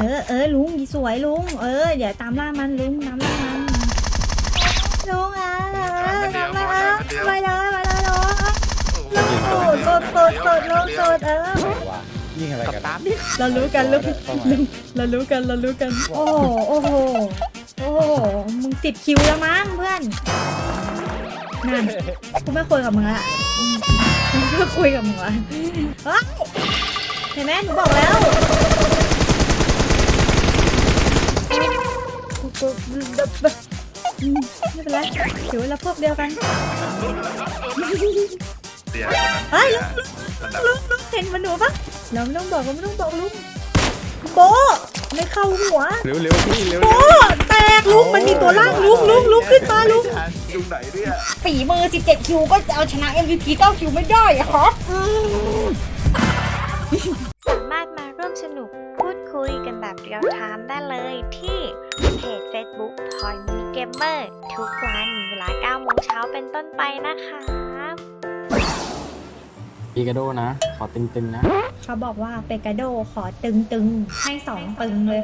ออเออลุงสวยลุง เออเดี๋ยวตามล่ามันลุงตามล่ามันลุงอะเออตามล่าไปเลยไปเลยลุงลุงสุดสุดสุดสุดลุงสุดเออว่ายิงอะไรกันตามดิเรารู้กันลุงลุงเรารู้กันเรารู้กันโอ้โหโอ้โหโอ้โหมึงติดคิวแล้วมั้งเพื่อนนั่นกูไม่คุยกับมึงละกูไม่คุยกับมึงละเฮ้ยเห็นไหมหนูบอกแล้ว ไม่เป็นไรถือว่าเราพวกเดียวกันเสียเฮ้ยระดับลุงลุงเห็นมันหนูปะเราไม่ต้องบอกเราไม่ต้องบอกลุงโบะไม่เข้าหัวเร็วเร็วพี่เร็วโบะแตกลุงมันมีตัวล่างลุงลุงลุงขึ้นมาลุงยุงไหนเนี่ยฝีมือ 17 คิวก็จะเอาชนะ MVP 9คิวไม่ได้อะครับ มินิเกมเมอร์ ทุกวันเวลา9โมงเช้าเป็นต้นไปนะคะปีกระโดนะ ขอตึงๆนะ เขาบอกว่าเปกาโดขอตึงตึงๆให้สองตึงเลย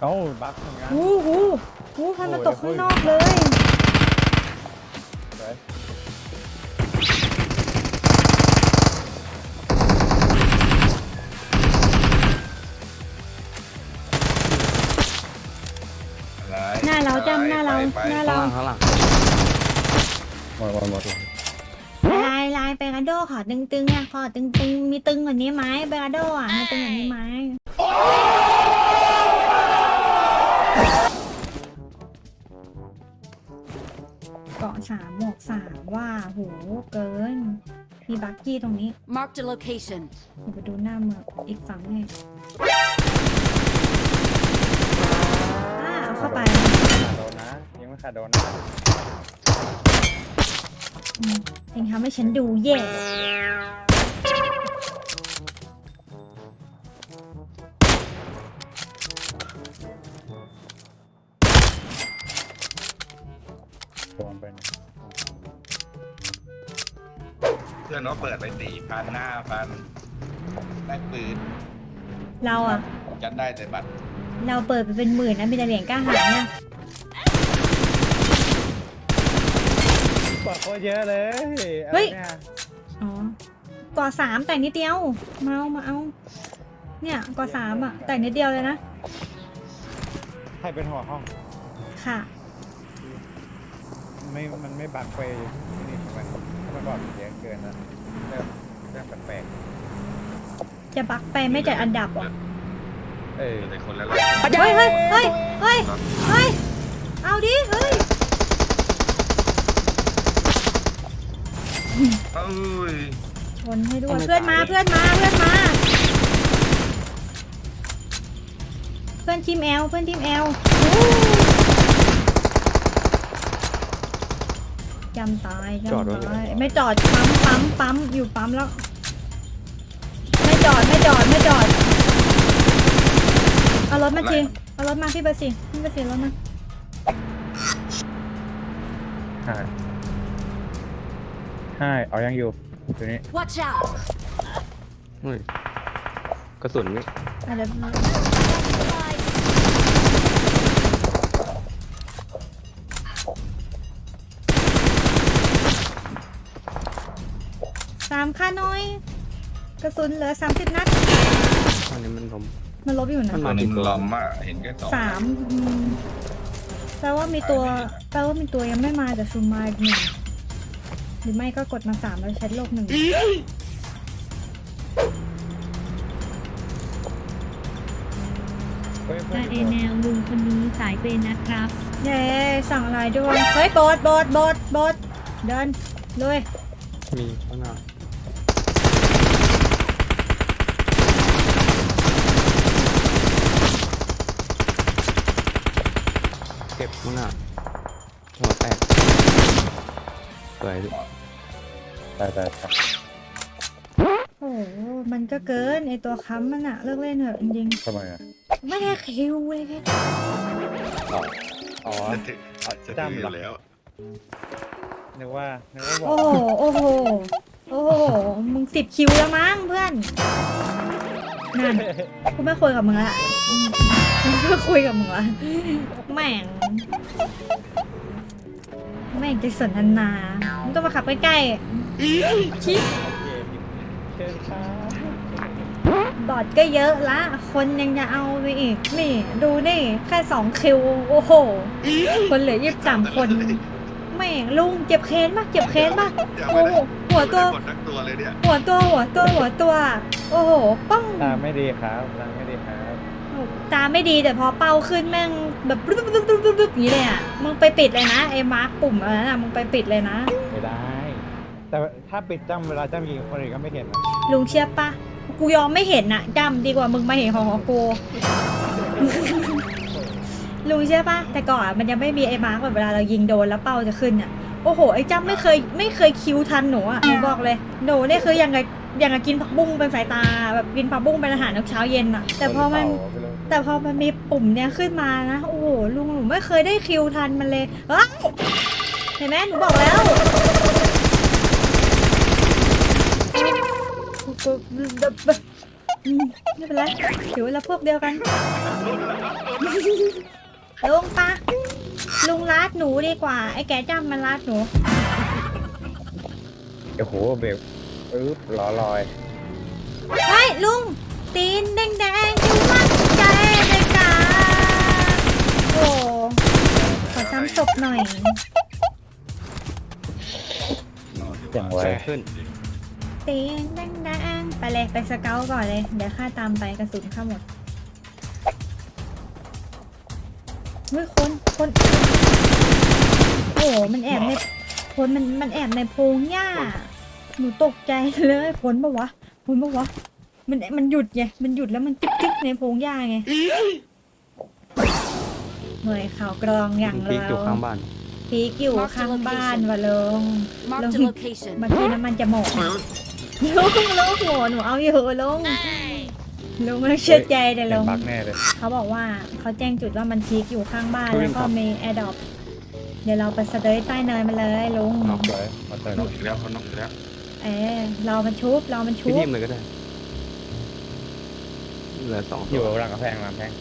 เอ้าบักทำงานหูหูหูให้มันตกข้างนอกเลย จำหน้าเราไปหน้าไปเราข้างหลังข้างหลังหมดหมดหมดลายลายเปกาโดขอตึงตึงๆอะขอตึงตึงๆมีตึงกว่านี้ไหมเปกาโดอะมีตึงกว่านี้ไหมเกาะสามหมวกสามว่าโหเกิน มีบักกี้ตรงนี้ Marked a location. เดี๋ยวไปดูหน้าเมืองอีกฝั่งให้ นะยังไม่ขาดโดนนะอืมเองทำให้ฉันดูแย่ โดนไปนะเพื่อนเขาเปิดไปสี่พันห้าพันได้ปืนเราอะจัดได้แต่บัตรเราเปิดไปเป็นหมื่นนะมีแต่เหรียญกล้าหาญเนี่ย กดโคตรเยอะเลยเฮ้ยอะไรนี่อ๋อก่อสามแต่งนิดเดียว มาเอามาเอา เนี่ยก่อสามอะแต่งนิดเดียวเลยนะ ใครเป็นหัวห้อง ค่ะ ไม่ มันไม่บักไปนี่ทำไมถ้ามันบอกเยอะเกินนะเริ่มเริ่มแปลกจะบักไปไม่จัดอันดับเหรอๆเออ แต่คนละเฮ้ยเฮ้ยเฮ้ยเฮ้ยเฮ้ยเอาดิ เฮ้ย เอ้ยชนให้ด้วย เพื่อนมาเพื่อนมาเพื่อนมา เพื่อนทีมแอลเพื่อนทีมแอลจำตายจำจอดไว้ตายไม่จอดปั๊มปั๊มปั๊มอยู่ปั๊มแล้ว ไม่จอดไม่จอดไม่จอดเอารถมาทีเอารถมาพี่เบอร์สี่พี่เบอร์สี่รถมา ใช่ ใช่เอายังอยู่ตัวนี้ Watch out! เฮ้ยกระสุนนี่อะเดี๋ยวสามค่าน้อย กระสุนเหลือสามสิบนัด อันนี้มันล้มมันลบอยู่นะมันตัวหนึ่งลอมอะเห็นแค่สองสามอืมแปลว่ามีตัวแปลว่ามีตัวยังไม่มาแต่ซูมมาอีกหนึ่งห รือไม่ก็กดมาสามแล้วใช้โลกหนึ่งเฮ้ยเพื่อตานเอแนวลุงคนนี้สายเปย์นะครับ เย้สั่งอะไรด้วยเฮ้ยโบดโบดโบดโบดเดินเลยมีข้างหน้าเก็บข้างหน้าหัวแตกสวย ดิตายตายตายโอ้โหมันก็เกินไอตัวค้ำมันอะเลิกเล่นเถอะจริงทำไมอะๆไม่ได้คิวเลยแค่อ๋ออ๋อ จะถึงจะถึงอยู่แล้ว นึกว่านึกว่าบอโอ้กโหโอ้โหโอ้โหมึงสิบคิวแล้วมั้งเพื่อนนั่นกูไม่คุยกับมึงละมึงเพื่อคุยกับมึงละแม่งแม่งจะสนทนามึงต้องมาขับใกล้ๆชิโอเคเชิญครับบอดก็เยอะละ คนยังจะเอาไปอีก นี่ ดูนี่ แค่สองคิว โอ้โห คนเหลือยี่สิบสามคน แม่งลุงเจ็บเค้นปะเจ็บเค้นปะอย่าโอ้ไปโหหัวตัวกดทั้งตัวเลยเนี่ยหัวตัว หัวตัว หัวตัว โอ้โห ป้อง ตาไม่ดีครับตาไม่ดีครับ ตาไม่ดีแต่พอเป้าขึ้นแม่งแบบปึ๊บปึ๊บปึ๊บปึ๊บปึ๊บอย่างนี้เลยอะ มึงไปปิดเลยนะไอ้มาร์กปุ่มอันนั้นอะมึงไปปิดเลยนะ ไม่ได้ แต่ถ้าปิดจ้ำเวลาจ้ำยิงคนอื่นก็ไม่เห็นนะลุงเชื่อปะกูยอมไม่เห็นอะจำดีกว่ามึงมาเห็นของของกู ลุงเชื่อปะแต่ก่อนอะมันยังไม่มีไอ้มาร์กแบบเวลาเรายิงโดนแล้วเป้าจะขึ้นอะโอ้โหไอ้จำไม่เคยไม่เคยคิวทันหนูอะหนูบอกเลยหนูเนี่ยคือยังไงยังไงกินผักบุ้งเป็นสายตาแบบกินผักบุ้งเป็นอาหารเช้าเย็นอะแต่พอมันโดนเป่าไปเลยแต่พอมันมีปุ่มเนี้ยขึ้นมานะ โอ้โหลุงหนูไม่เคยได้คิวทันมันเลยเฮ้ยเห็นไหมหนูบอกแล้วกูอืม ไม่เป็นไรถือว่าเราพวกเดียวกันลุงปะลุงลาดหนูดีกว่า ไอ้แกจ้ำมันลาดหนู โอ้โหเบรกปึ๊บล้อลอย เฮ้ย ลุง ตีนแดงๆคือมั่นใจในกาโอ้ขอจำศพหน่อยจังไว ขึ้น ตีนแดงๆ ไปเลย ไปสเกลก่อนเลย เดี๋ยวข้าตามไปกระสุนข้าหมดเฮ้ยคนคนโอ้โหมันแอบในคนมันมันแอบในโพรงหญ้า หนูตกใจเลยคนปะวะคนปะวะ มันมันหยุดไง มันหยุดแล้วมันจิ๊กจิ๊กในโพรงหญ้าไง หน่วยข่าวกรองอย่างพีเรากอยู่ข้างบ้าน พีกอยู่ข้างบ้านวะลง Marked a Long- location. บางทีน้ำมันจะหมด ลุงลุงหัวหนูเอาอยู่ลุงลุงไม่เชื่อใจเลยเป็ลุนงบักแน่เลย เขาบอกว่าเขาแจ้งจุดว่ามันพีกอยู่ข้างบ้านเฮ้ยแล้วก็ครับมีแอร์ดรอปเดี๋ยวเราไปสเตย์ใต้เนินมาเลยลุงน็อกเลยมาเติมนกอีกแล้วเขานกอีกแล้วเออเรามันชุบเรามันชุพี่บทีมเลยก็ได้เหลือสองอตัยู่วหลังกระแพงหลังกระแพง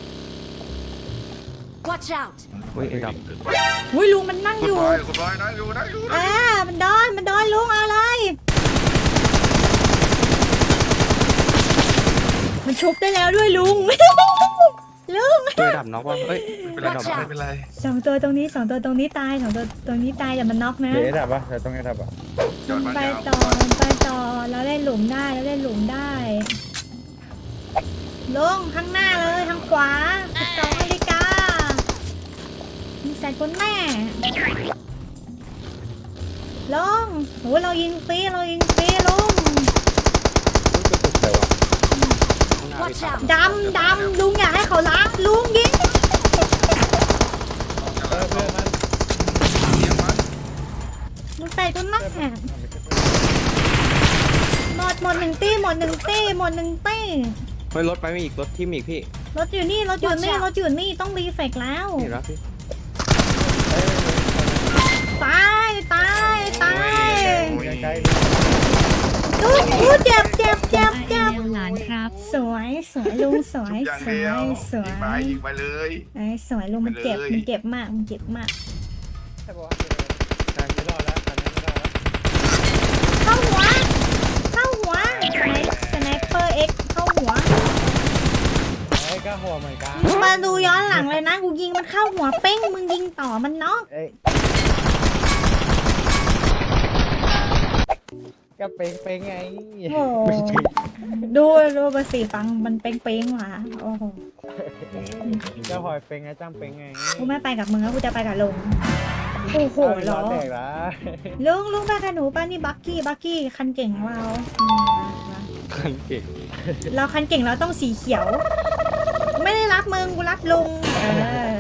Watch out! เฮ้ยไอ้ดับอุ้ยลุงมันนั่งคุอณยู่บอยคุณบอยนั่งอยู่นั่งอยู่เออมันดอนมันดอนลุงเอาเลย มันชุบได้แล้วด้วยลุง ลุงเฮ้ยดับน็อกว่ะเฮ้ยไม่เป็นไรดับไม่เป็นไรสองตัวตรงนี้สองตัวตรงนี้ตายสองตัวตรงนี้ตายอย่ามันน็อกนะเดี๋ยวดับปะเดี๋ยวต้องให้ดับปะจอดบ้านไปยาวต่อไปต่อแล้วเล่นหลุมได้แล้วเล่นหลุมได้ลงข้างหน้าเลยทางขวาสองนาฬิกามีใส่คนแม่ลงโหเรายิงฟรีเรายิงฟรีลง เฮ้ยกระตุกเลยวะข้างหน้า Watch พี่ out! ดำดำลุงอยากให้เขาล้างลุงยิงเออเพื่อนมันเสียงมันลุงใส่ตัวหน้าหมดหมดหนึ่งตี้หมดหนึ่งตี้หมดหนึ่งตี้เฮ้ยรถไปไม่อีกรถที่มีอีกพี่รถอยู่นี่รถอยู่นี่ Watch out รถอยู่นี่ต้องรีเฟกแล้ว นี่รับพี่ ตายตายตาย ใกล้ ลูกอู้เจ็บเจ็บเจ็บ อา เจ็บ เอลหลานครับ ส วยสวยลุงสวยอย่างสวเดียวยสวยิงไปยยิงไปเลย ไอ้ยสวยลุงมันเจ็บไปเลย มันเจ็บมากมันเจ็บมากๆใช่ปะวะใช่ไม่รอดแล้วตอนนี้ไม่รอดแล้วเข้าหัว เข้าหัวสไนสไนเปอร์เอ็กเข้าหัวไอ้ยก็หัวเหมือนกันมึงมาดูย้อนหลังเลยนะกูยิงมันเข้าหัวเป้งมึงยิงต่อมันเนาะเอ้ย ก็เป้งเป้งไงโอ้โหดูดูเบอร์สี่ฟังมันเป้งเป้งๆว่ะโอ้โหก็หอยเป้งไงจ้ำเป้งไงกูไม่ไปกับมึงแล้วกูจะไปกับลุงโอ้โหเอาเหรอแดกละลุงลุงไปกับหนูป้านี่บักกี้บักกี้คันเก่งของเราอืมคันเก่งเราคันเก่งเราต้องสีเขียว ไม่ได้รับมึงกูรับลุงเออ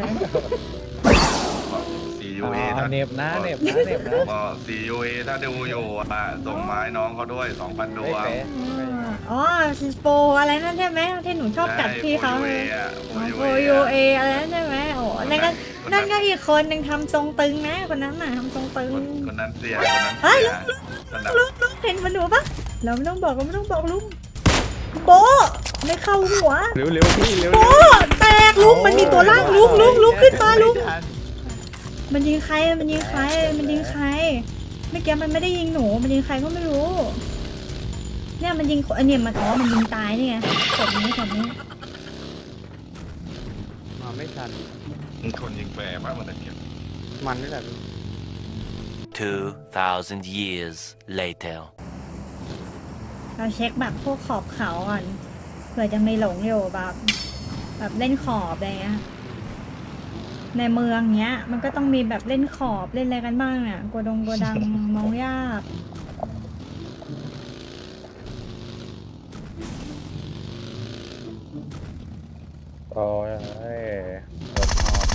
ซียูอ๋เออถ้าเน็บนะเน็บนะเน็บนะ ก็ซียูเอถ้าดูอยู่อะส่งมาให้น้องเขาด้วยสองพันดเฮ้ยวงเป๊ะอ๋อโปรอะไรนั่นใช่ไหมที่หนูชอบกัดพี่เขาโอโยูเออะอยูเออะไรนั่นใช่ไหมโอ้นั่นก็นั่นก็อีกคนหนึ่งทำทรงตึงนะคนนั้นน่ะทำทรงตึง คนคนนั้นเสียคนนั้นเฮ้ยเสียสนับลุงลุงเห็นมันหนูปะเราไม่ต้องบอกเราไม่ต้องบอกลุงโบะไม่เข้าหัวเร็วเร็วพี่เร็วโบเร็วะแตลุงมันมีตัวล่างลุงลุงลุงขึ้นมาลุง มันยิงใคร มันยิงใคร มันยิงใคร เมื่อกี้มันไม่ได้ยิงหนู มันยิงใครก็ไม่รู้ เนี่ยมันยิงอันเนี่ยมันอ๋อมันยิงตายนี่ไงศพนี้ศพนี้ มาไม่ทันมันคนยิงแฝงว่ามันตะเกียบมันนี่แหละ 2,000 years later. เราเช็คแบบพวกขอบเขาก่อนเผื่อจะไม่หลงอยู่แบบ แบบเล่นขอบอะไรเงี้ย ในเมืองเนี้ย มันก็ต้องมีแบบเล่นขอบเล่นอะไรกันบ้างเนี่ยโกดงโกดังมองยากโอ้ยเอ้ยรถหอบ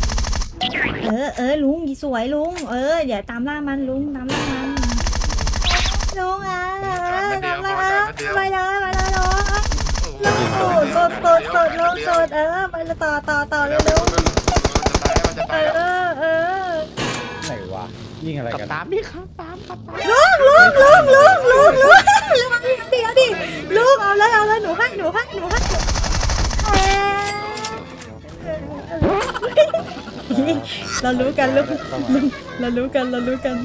เออเออลุงสวยลุง เอออย่าตามล่ามันลุงตามล่ามันลุงอะเออตามล่าไปเลยไปเลยลุงลุงกดกดกดลุงกดเออไปเลยต่อต่อต่อเลยลุง ยิงอะไรกันตามพี่ครับตามครับตามลุงลุงลุงลุงลุงลุงลุงเดี๋ยวดิลุงเอาเลยเอาเลยหนูให้หนูให้หนูให้เรารู้กันลุงลุงเรารู้กันเรารู้กัน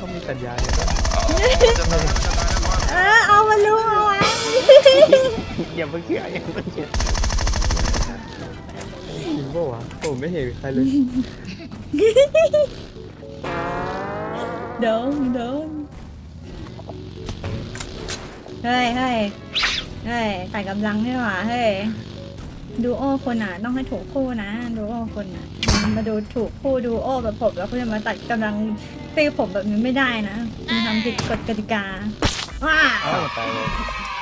ต้องมีสัญญาเนี่ยเออเอามาลุงเอาไว้อย่าเพิ่งเชื่ออย่าเพิ่งเชื่อ ปะวะผมไม่เห็นใครเลยโดนโดนเฮ้ยเฮ้ยเฮ้ยแต่กำลังนี่หว่าเฮ้ยดูโอคนอะ ต้องให้ถูกคู่นะ ดูโอคนอะ มาดูถูกคู่ดูโอแบบผมแล้วคุณจะมาตัดกำลังตีผมแบบนี้ไม่ได้นะคุณทำผิดกฎกติกาว้าเอ้าตายเลย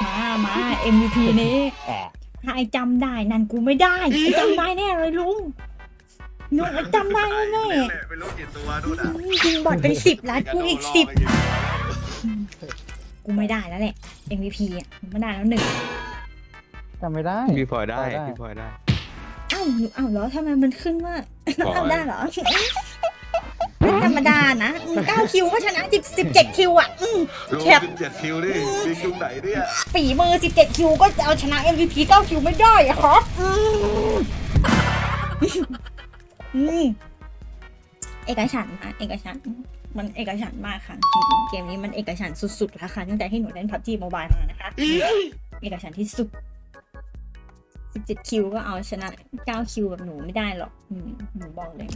มามา MVP นี้ แอะถ้า ไอจำได้นั่นกูไม่ได้ไอจำได้แน่เลยลุงลุงไอจำได้แน่ไม่รู้กี่ตัวดูนะๆยิงบอดเป็นสิบล้านกูอีกสิบกูไม่ได้แล้วแหละ MVP อะกูไม่ได้แล้วหนึ่งจำไม่ได้ พี่พลอยได้พลอยได้พี่พลอยได้ อ้าวหนูอ้าวแล้วทำไมมันขึ้นว่าพลอยเอาได้เหรอไม่ธ รรมดานะเก้าคิวก็ชนะสิบสิบเจ็ดคิวอะอืมรู้แคปสิบเจ็ดคิวดิมีคิวไหนเนี่ยฝีมือสิบเจ็ดคิวก็จะเอาชนะ MVP เก้าคิวไม่ได้อะครับอืมอืมเอกฉันท์นะเอกฉันท์มันเอกฉันท์มากค่ะจริงๆเกมนี้มันเอกฉันท์สุดๆแล้วค่ะตั้งแต่ที่หนูเล่นพับจีโมบายมานะคะ เอกฉันท์ที่สุด 17 คิวก็เอาชนะ 9 คิวแบบหนูไม่ได้หรอกอืมหนูบอกเลย